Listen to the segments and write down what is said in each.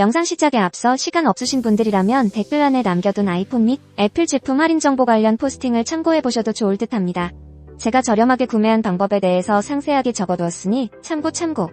영상 시작에 앞서 시간 없으신 분들이라면 댓글란에 남겨둔 아이폰 및 애플 제품 할인 정보 관련 포스팅을 참고해보셔도 좋을 듯 합니다. 제가 저렴하게 구매한 방법에 대해서 상세하게 적어두었으니 참고 참고.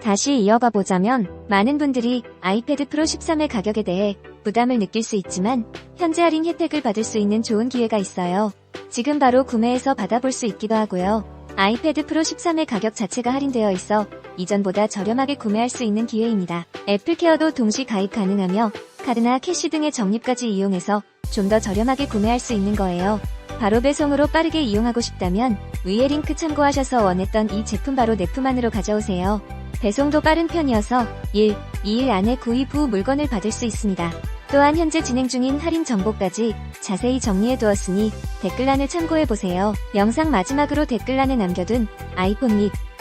다시 이어가 보자면 많은 분들이 아이패드 프로 13의 가격에 대해 부담을 느낄 수 있지만 현재 할인 혜택을 받을 수 있는 좋은 기회가 있어요. 지금 바로 구매해서 받아볼 수 있기도 하고요. 아이패드 프로 13의 가격 자체가 할인되어 있어 이전보다 저렴하게 구매할 수 있는 기회입니다. 애플케어도 동시 가입 가능하며 카드나 캐시 등의 적립까지 이용해서 좀 더 저렴하게 구매할 수 있는 거예요. 바로 배송으로 빠르게 이용하고 싶다면 위에 링크 참고하셔서 원했던 이 제품 바로 내 품 안으로 가져오세요. 배송도 빠른 편이어서 1, 2일 안에 구입 후 물건을 받을 수 있습니다. 또한 현재 진행 중인 할인 정보까지 자세히 정리해 두었으니 댓글란을 참고해 보세요. 영상 마지막으로 댓글란에 남겨둔 아이폰 및